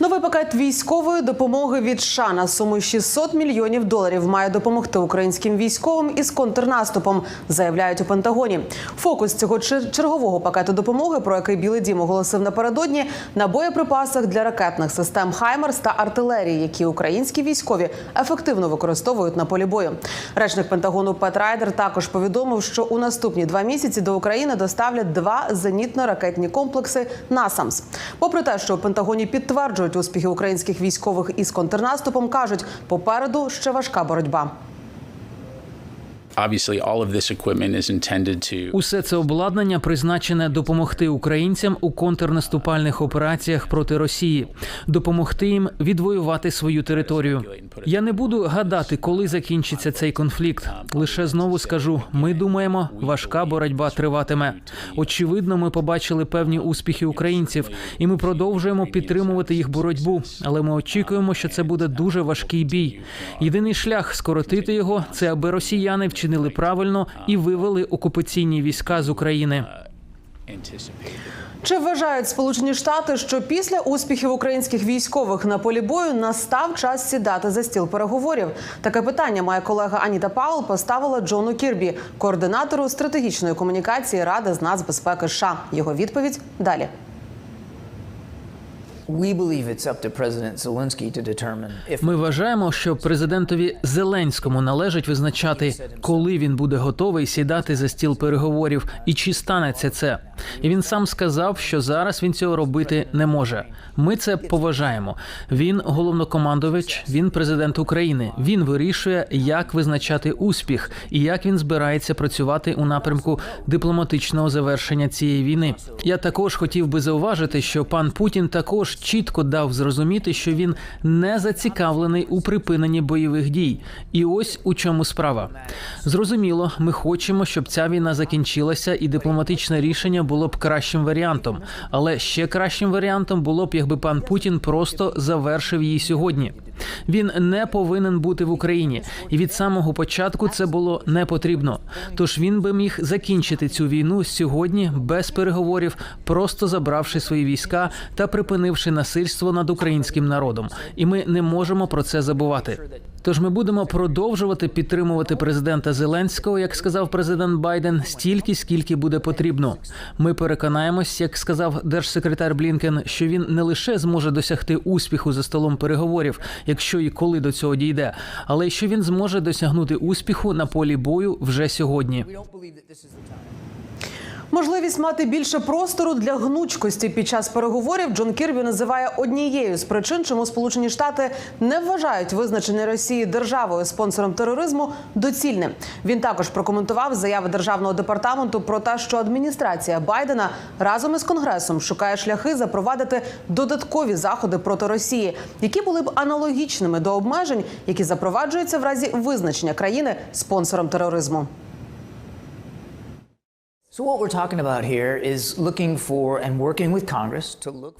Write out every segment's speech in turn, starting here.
Новий пакет військової допомоги від США на суму 600 мільйонів доларів має допомогти українським військовим із контрнаступом, заявляють у Пентагоні. Фокус цього чер- чергового пакету допомоги, про який Білий Дім оголосив напередодні, на боєприпасах для ракетних систем Хаймерс та артилерії, які українські військові ефективно використовують на полі бою. Речник Пентагону Пет Райдер також повідомив, що у наступні два місяці до України доставлять два зенітно-ракетні комплекси НАСАМС. Попри те, що у Пентагоні підтверджують успіхи українських військових із контрнаступом, кажуть, попереду ще важка боротьба. Усе це обладнання призначене допомогти українцям у контрнаступальних операціях проти Росії, допомогти їм відвоювати свою територію. Я не буду гадати, коли закінчиться цей конфлікт. Лише знову скажу: ми думаємо, важка боротьба триватиме. Очевидно, ми побачили певні успіхи українців, і ми продовжуємо підтримувати їх боротьбу. Але ми очікуємо, що це буде дуже важкий бій. Єдиний шлях скоротити його це аби росіяни вчинили правильно і вивели окупаційні війська з України. Чи вважають Сполучені Штати, що після успіхів українських військових на полі бою настав час сідати за стіл переговорів? Таке питання моя колега Аніта Паул поставила Джону Кірбі, координатору стратегічної комунікації Ради з нацбезпеки США. Його відповідь далі. Ми вважаємо, що президентові Зеленському належить визначати, коли він буде готовий сідати за стіл переговорів і чи станеться це. І він сам сказав, що зараз він цього робити не може. Ми це поважаємо. Він головнокомандувач, він президент України. Він вирішує, як визначати успіх і як він збирається працювати у напрямку дипломатичного завершення цієї війни. Я також хотів би зауважити, що пан Путін також чітко дав зрозуміти, що він не зацікавлений у припиненні бойових дій. І ось у чому справа. Зрозуміло, ми хочемо, щоб ця війна закінчилася, і дипломатичне рішення було б кращим варіантом. Але ще кращим варіантом було б, якби пан Путін просто завершив її сьогодні. Він не повинен бути в Україні, і від самого початку це було не потрібно. Тож він би міг закінчити цю війну сьогодні без переговорів, просто забравши свої війська та припинивши насильство над українським народом. І ми не можемо про це забувати. Тож ми будемо продовжувати підтримувати президента Зеленського, як сказав президент Байден, стільки, скільки буде потрібно. Ми переконаємось, як сказав держсекретар Блінкен, що він не лише зможе досягти успіху за столом переговорів, якщо і коли до цього дійде, але що він зможе досягнути успіху на полі бою вже сьогодні. Можливість мати більше простору для гнучкості під час переговорів Джон Кірбі називає однією з причин, чому Сполучені Штати не вважають визначення Росії державою спонсором тероризму доцільним. Він також прокоментував заяви державного департаменту про те, що адміністрація Байдена разом із конгресом шукає шляхи запровадити додаткові заходи проти Росії, які були б аналогічними до обмежень, які запроваджуються в разі визначення країни спонсором тероризму.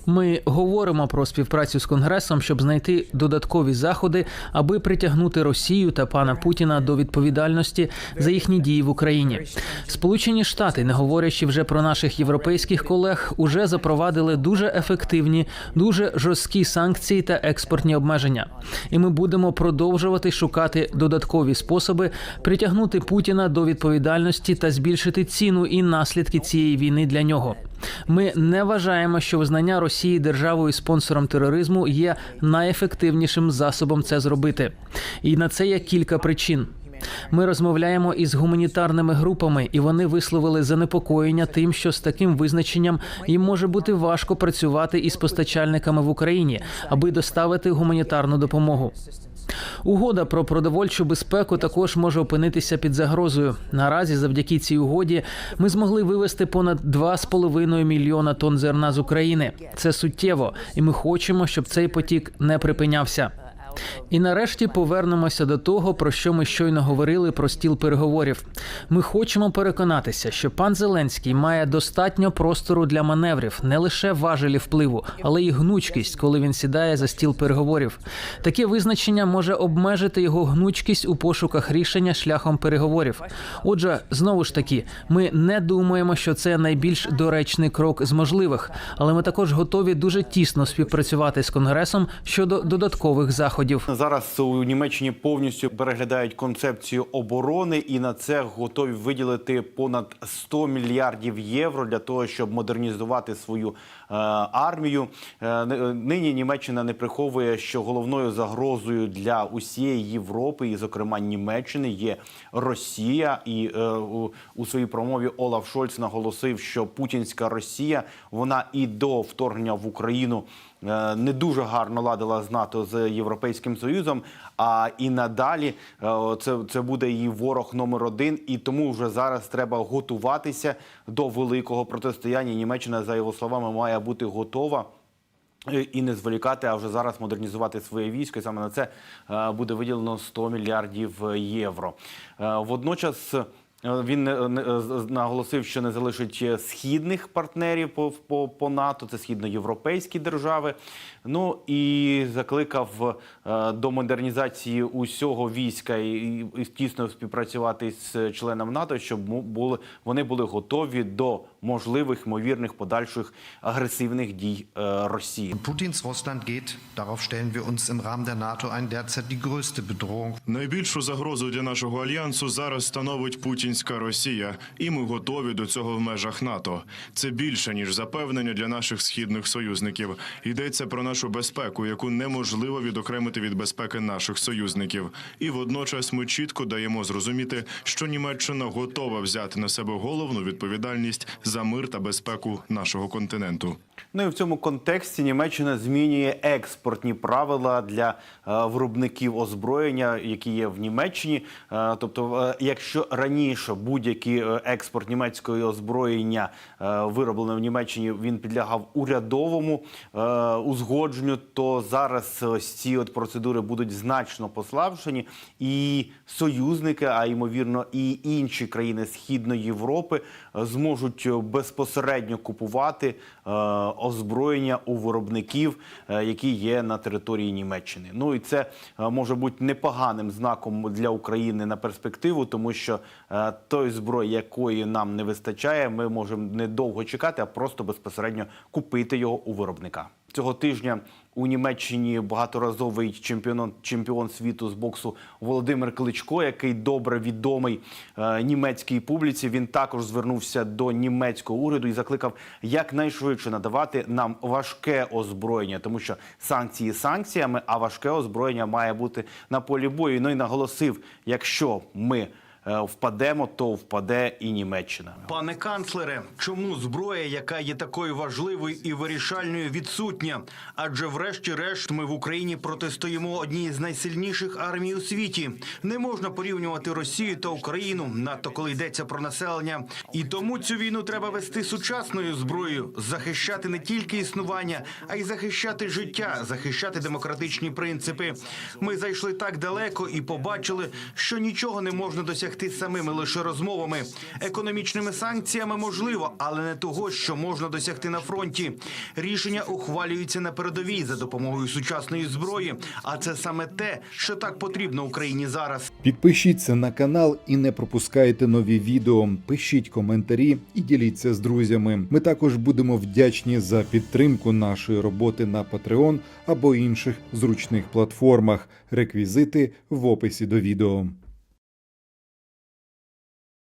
Ми говоримо про співпрацю з конгресом, щоб знайти додаткові заходи, аби притягнути Росію та пана Путіна до відповідальності за їхні дії в Україні. Сполучені Штати, не говорячи вже про наших європейських колег, уже запровадили дуже ефективні, дуже жорсткі санкції та експортні обмеження. І ми будемо продовжувати шукати додаткові способи притягнути Путіна до відповідальності та збільшити ціну і наслідки цієї війни для нього. Ми не вважаємо, що визнання Росії державою спонсором тероризму є найефективнішим засобом це зробити. І на це є кілька причин. Ми розмовляємо із гуманітарними групами, і вони висловили занепокоєння тим, що з таким визначенням їм може бути важко працювати із постачальниками в Україні, аби доставити гуманітарну допомогу. Угода про продовольчу безпеку також може опинитися під загрозою. Наразі, завдяки цій угоді, ми змогли вивезти понад 2,5 мільйона тонн зерна з України. Це суттєво, і ми хочемо, щоб цей потік не припинявся. І нарешті повернемося до того, про що ми щойно говорили про стіл переговорів. Ми хочемо переконатися, що пан Зеленський має достатньо простору для маневрів, не лише важелі впливу, але й гнучкість, коли він сідає за стіл переговорів. Таке визначення може обмежити його гнучкість у пошуках рішення шляхом переговорів. Отже, знову ж таки, ми не думаємо, що це найбільш доречний крок з можливих, але ми також готові дуже тісно співпрацювати з конгресом щодо додаткових заходів. Зараз у Німеччині повністю переглядають концепцію оборони, і на це готові виділити понад 100 мільярдів євро для того, щоб модернізувати свою армію. Е, нині Німеччина не приховує, що головною загрозою для усієї Європи, і зокрема Німеччини, є Росія. І е, у, своїй промові Олаф Шольц наголосив, що путінська Росія вона і до вторгнення в Україну е, не дуже гарно ладила з НАТО з Європейським Союзом. А і надалі е, це, це буде її ворог номер один. І тому вже зараз треба готуватися до великого протистояння. Німеччина, за його словами, має бути готова. е, І не зволікати, а вже зараз модернізувати своє військо. І саме на це е, буде виділено 100 мільярдів євро. Е, Водночас е, він наголосив, що не залишить східних партнерів по, НАТО, це східноєвропейські держави. Ну і закликав до модернізації усього війська і, тісно співпрацювати з членами НАТО, щоб вони були готові до можливих ймовірних подальших агресивних дій е, Росії. Putins Russland geht, darauf stellen wir uns im Rahmen der NATO ein, derzeit die größte Bedrohung. Найбільшу загрозу для нашого альянсу зараз становить путінська Росія, і ми готові до цього в межах НАТО. Це більше ніж запевнення для наших східних союзників. Йдеться про нашу безпеку, яку неможливо відокремити від безпеки наших союзників. І водночас ми чітко даємо зрозуміти, що Німеччина готова взяти на себе головну відповідальність за мир та безпеку нашого континенту. Ну і в цьому контексті Німеччина змінює експортні правила для е, виробників озброєння, які є в Німеччині. Е, тобто, е, якщо раніше будь-який експорт німецького озброєння вироблене в Німеччині, він підлягав урядовому узгодженню, то зараз ось ці от процедури будуть значно послабшені, і союзники, а ймовірно, і інші країни Східної Європи зможуть безпосередньо купувати е, озброєння у виробників, е, які є на території Німеччини. Ну і це е, може бути непоганим знаком для України на перспективу, тому що той зброї, якої нам не вистачає, ми можемо не довго чекати, а просто безпосередньо купити його у виробника. Цього тижня у Німеччині багаторазовий чемпіон, чемпіон світу з боксу Володимир Кличко, який добре відомий е, німецькій публіці. Він також звернувся до німецького уряду і закликав якнайшвидше надавати нам важке озброєння, тому що санкції санкціями, а важке озброєння має бути на полі бою. Ну і наголосив, якщо ми впадемо, то впаде і Німеччина. Пане канцлере, чому зброя, яка є такою важливою і вирішальною, відсутня? Адже, врешті-решт, ми в Україні протистоїмо одній з найсильніших армій у світі. Не можна порівнювати Росію та Україну, надто коли йдеться про населення. І тому цю війну треба вести сучасною зброєю, захищати не тільки існування, а й захищати життя, захищати демократичні принципи. Ми зайшли так далеко і побачили, що нічого не можна досягти самими лише розмовами. Економічними санкціями можливо, але не того, що можна досягти на фронті. Рішення ухвалюються на передовій за допомогою сучасної зброї. А це саме те, що так потрібно Україні зараз. Підпишіться на канал і не пропускайте нові відео. Пишіть коментарі і діліться з друзями. Ми також будемо вдячні за підтримку нашої роботи на Patreon або інших зручних платформах. Реквізити в описі до відео.